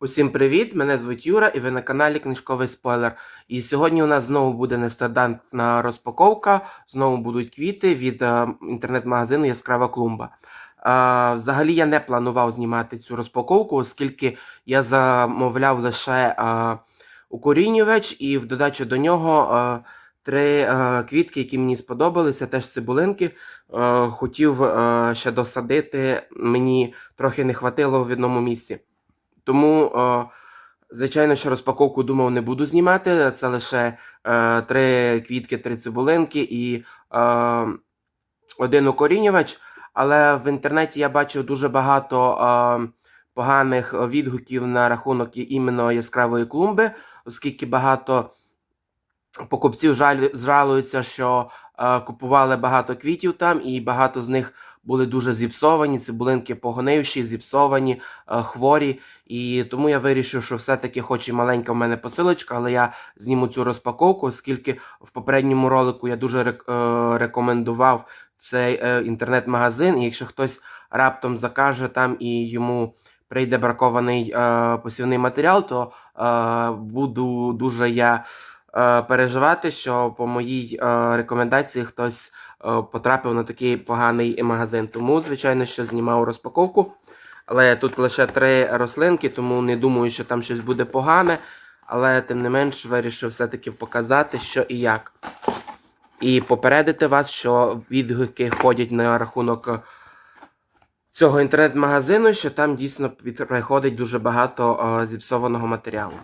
Усім привіт! Мене звуть Юра і ви на каналі Книжковий Спойлер. І сьогодні у нас знову буде нестандартна розпаковка, знову будуть квіти від е, інтернет-магазину Яскрава клумба. Е, взагалі я не планував знімати цю розпаковку, оскільки я замовляв лише е, укорінювач і в додачу до нього е, три е, квітки, які мені сподобалися, теж цибулинки. Е, хотів е, ще досадити, мені трохи не хватило в одному місці. Тому, звичайно, що розпаковку думав, не буду знімати. Це лише е, три квітки, три цибулинки і е, один укорінювач. Але в інтернеті я бачив дуже багато е, поганих відгуків на рахунок іменно яскравої клумби, оскільки багато покупців жаль, жалуються, що купували багато квітів там, і багато з них були дуже зіпсовані, цибулинки погонивші, зіпсовані, е, хворі. І тому я вирішив, що все-таки, хоч і маленька в мене посилочка, але я зніму цю розпаковку, оскільки в попередньому ролику я дуже е, рекомендував цей е, інтернет-магазин. І якщо хтось раптом закаже там і йому прийде бракований е, посівний матеріал, то е, буду дуже я переживати, що по моїй е, рекомендації хтось е, потрапив на такий поганий магазин. Тому, звичайно, що знімав розпаковку. Але тут лише три рослинки, тому не думаю, що там щось буде погане. Але тим не менш вирішив все-таки показати, що і як. І попередити вас, що відгуки ходять на рахунок е, цього інтернет-магазину, що там дійсно приходить дуже багато е, зіпсованого матеріалу.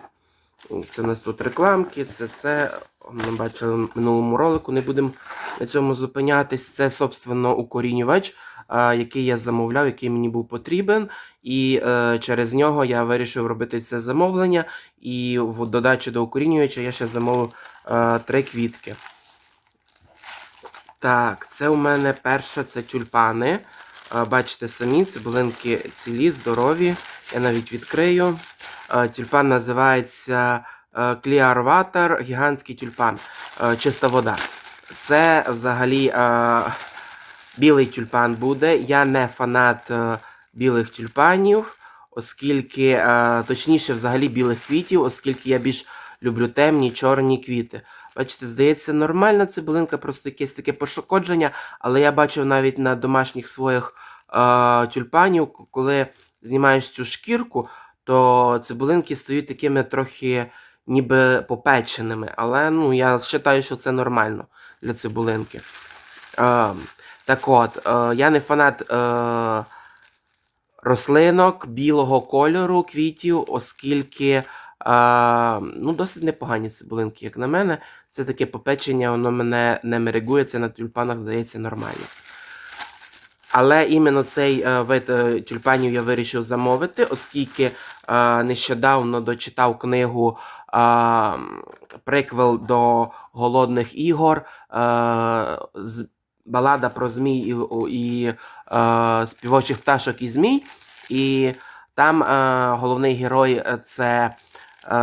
Це у нас тут рекламки, це це. Ми бачили в минулому ролику, не будемо на цьому зупинятись. Це, собственно, укорінювач, який я замовляв, який мені був потрібен. І е, через нього я вирішив робити це замовлення. І в додачу до укорінювача я ще замовив е, три квітки. Так, це у мене перше це тюльпани. Е, Бачите самі, цибулинки цілі, здорові. Я навіть відкрию. Е, Тюльпан називається е, Clear Water, гігантський тюльпан, е, чиста вода. Це взагалі е, білий тюльпан буде. Я не фанат е, білих тюльпанів, оскільки, е, точніше, взагалі білих квітів, оскільки я більш люблю темні чорні квіти. Бачите, здається, нормальна цибулинка, просто якесь таке пошкодження, але я бачив навіть на домашніх своїх е, тюльпанів, коли знімаєш цю шкірку, то цибулинки стають такими трохи ніби попеченими. Але ну, я вважаю, що це нормально для цибулинки. Е, так от, е, я не фанат е, рослинок білого кольору, квітів, оскільки е, ну, досить непогані цибулинки, як на мене. Це таке попечення, воно мене не мерегує, це на тюльпанах здається нормально. Але іменно цей е, вид е, тюльпанів я вирішив замовити, оскільки е, нещодавно дочитав книгу приквел до голодних ігор. З, балада про змій і, і співочих пташок і змій. І там головний герой це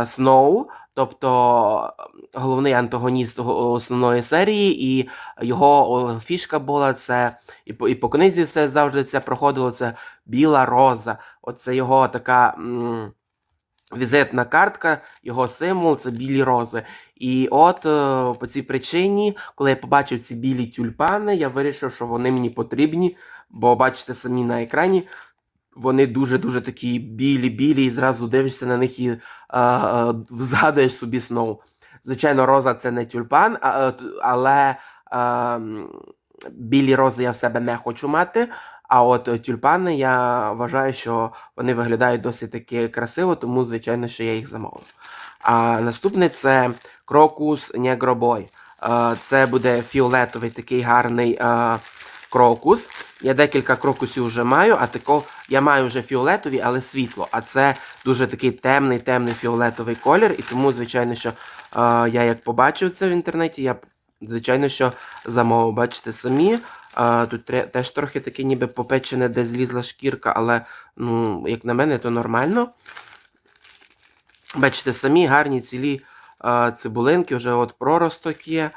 Сноу, тобто е, головний антагоніст основної серії, і його фішка була це, і по, і по книзі все завжди це проходило. Це біла роза. Оце його така. м, Візитна картка, його символ це білі рози. І от е, по цій причині, коли я побачив ці білі тюльпани, я вирішив, що вони мені потрібні, бо бачите самі на екрані, вони дуже-дуже такі білі-білі, і зразу дивишся на них і е, згадуєш собі сноу. Звичайно, роза це не тюльпан, а, е, але м, білі рози я в себе не хочу мати. А от тюльпани я вважаю, що вони виглядають досить таки красиво, тому звичайно, що я їх замовив. А наступне це крокус негробой. Е, Це буде фіолетовий такий гарний е, крокус. Я декілька крокусів вже маю, а тако я маю вже фіолетові, але світло. А це дуже такий темний, темний фіолетовий колір. І тому, звичайно, що е, я як побачив це в інтернеті, я звичайно, що замовив. Бачите самі. Е, тут теж трохи таке ніби попечене, де злізла шкірка, але, ну, як на мене, то нормально. Бачите, самі гарні цілі е, цибулинки, вже от проросток є,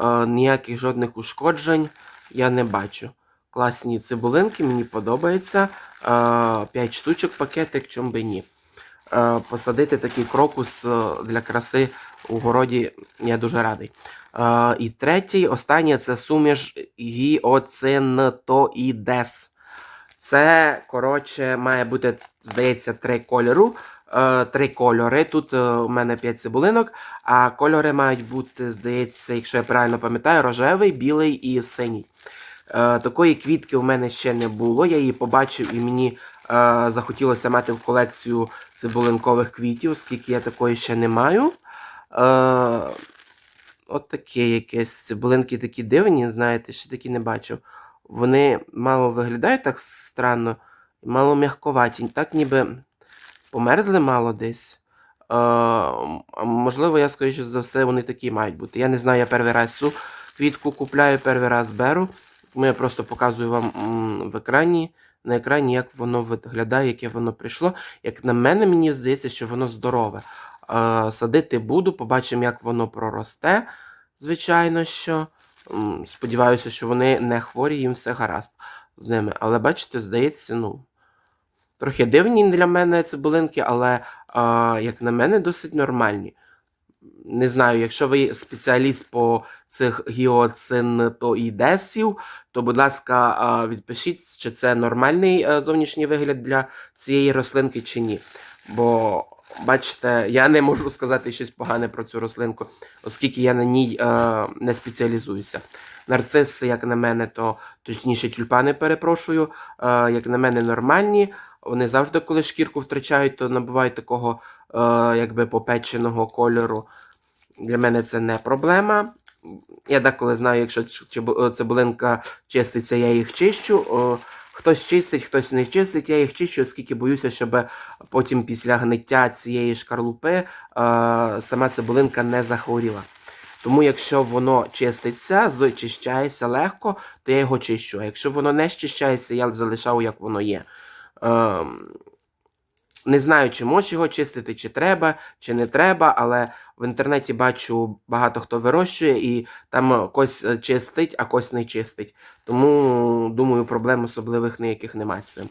е, ніяких жодних ушкоджень я не бачу. Класні цибулинки, мені подобається. Е, 5 штучок пакетик, чом би ні. е, посадити такий крокус е, для краси у городі. Я дуже радий. Е, і третій, останнє це суміш гіоцинтоїдес. Це, коротше, має бути, здається, три кольору. Е, три кольори. Тут е, у мене 5 цибулинок, а кольори мають бути, здається, якщо я правильно пам'ятаю, рожевий, білий і синій. Е, такої квітки у мене ще не було. Я її побачив і мені захотілося мати в колекцію цибулинкових квітів, оскільки я такої ще не маю. От таке якесь. Цибулинки такі дивні, знаєте, ще такі не бачив. Вони мало виглядають так странно, мало м'ягковаті, так ніби померзли мало десь. Можливо, я, скоріше за все, вони такі мають бути. Я не знаю, я перший раз цю квітку купляю, перший раз беру. Тому я просто показую вам в екрані, на екрані, як воно виглядає, яке воно прийшло. Як на мене, мені здається, що воно здорове. Садити буду, побачимо, як воно проросте. Звичайно, що. Сподіваюся, що вони не хворі, їм все гаразд з ними. Але бачите, здається, ну. Трохи дивні для мене цибулинки, але, а, як на мене, досить нормальні. Не знаю, якщо ви спеціаліст по цих гіоцинтоїдесів, то, будь ласка, відпишіть, чи це нормальний е, зовнішній вигляд для цієї рослинки, чи ні. Бо, бачите, я не можу сказати щось погане про цю рослинку, оскільки я на ній е, не спеціалізуюся. Нарциси, як на мене, то точніше тюльпани, перепрошую, е, як на мене, нормальні. Вони завжди, коли шкірку втрачають, то набувають такого е, якби попеченого кольору. Для мене це не проблема. Я деколи знаю, якщо е, цибулинка чиститься, я їх чищу. Хтось чистить, хтось не чистить, я їх чищу, оскільки боюся, щоб потім після гниття цієї шкарлупи е, сама цибулинка не захворіла. Тому, якщо воно чиститься, зчищається легко, то я його чищу. А якщо воно не щищається, я залишаю, як воно є. Ем, не знаю, чи можеш його чистити, чи треба, чи не треба, але в інтернеті бачу багато хто вирощує, і там когось е, чистить, а когось не чистить. Тому, думаю, проблем особливих ніяких немає з цим.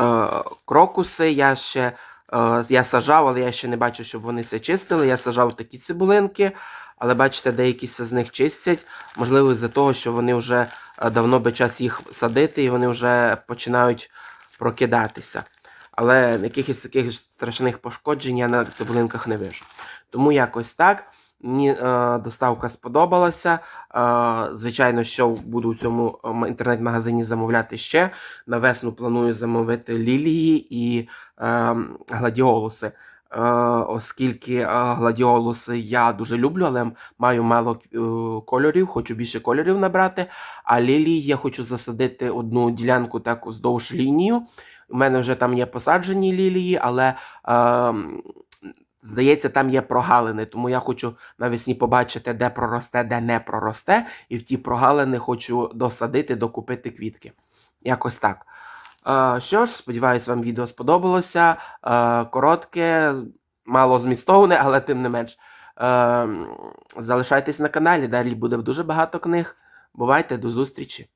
Е, крокуси я ще е, я сажав, але я ще не бачу, щоб вони все чистили. Я сажав такі цибулинки, але бачите, деякі з них чистять. Можливо, з-за того, що вони вже е, давно би час їх садити, і вони вже починають прокидатися. Але якихось таких страшних пошкоджень я на цибулинках не вижу. Тому якось так. Мені е, доставка сподобалася. Е, звичайно, що буду у цьому інтернет-магазині замовляти ще. На весну планую замовити лілії і е, гладіолуси. Е, оскільки е, гладіолуси я дуже люблю, але маю мало е, кольорів, хочу більше кольорів набрати. А лілії я хочу засадити одну ділянку таку здовж лінію. У мене вже там є посаджені лілії, але е, здається, там є прогалини. Тому я хочу навесні побачити, де проросте, де не проросте. І в ті прогалини хочу досадити, докупити квітки. Якось так. Що ж, сподіваюсь, вам відео сподобалося. Коротке, мало змістовне, але тим не менш. Залишайтесь на каналі, далі буде дуже багато книг. Бувайте, до зустрічі!